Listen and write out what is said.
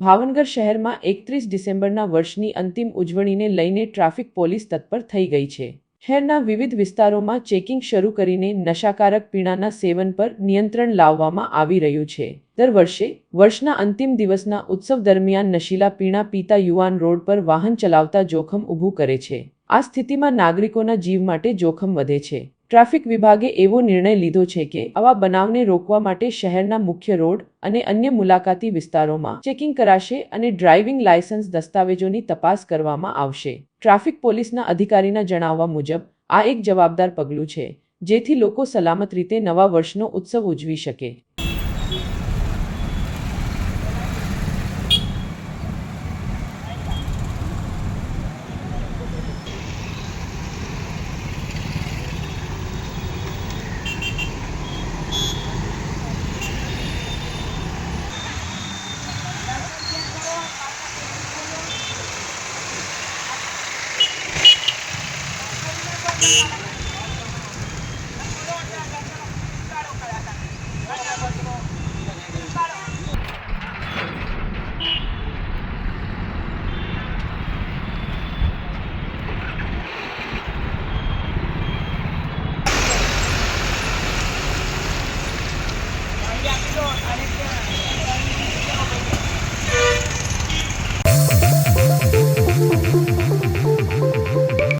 ભાવનગર શહેરમાં એકત્રીસ ડિસેમ્બરના વર્ષની અંતિમ ઉજવણીને લઈને ટ્રાફિક પોલીસ તત્પર થઈ ગઈ છે. શહેરના વિવિધ વિસ્તારોમાં ચેકિંગ શરૂ કરીને નશાકારક પીણાના સેવન પર નિયંત્રણ લાવવામાં આવી રહ્યું છે. દર વર્ષે વર્ષના અંતિમ દિવસના ઉત્સવ દરમિયાન નશીલા પીણા પીતા યુવાન રોડ પર વાહન ચલાવતા જોખમ ઊભું કરે છે. આ સ્થિતિમાં નાગરિકોના જીવ માટે જોખમ વધે છે. ટ્રાફિક વિભાગે એવો નિર્ણય લીધો છે કે આવા બનાવને રોકવા માટે શહેરના મુખ્ય રોડ અને અન્ય મુલાકાતી વિસ્તારોમાં ચેકિંગ કરાશે અને ડ્રાઇવિંગ લાયસન્સ દસ્તાવેજોની તપાસ કરવામાં આવશે. ટ્રાફિક પોલીસના અધિકારીના જણાવવા મુજબ, આ એક જવાબદાર પગલું છે, જેથી લોકો સલામત રીતે નવા વર્ષનો ઉત્સવ ઉજવી શકે.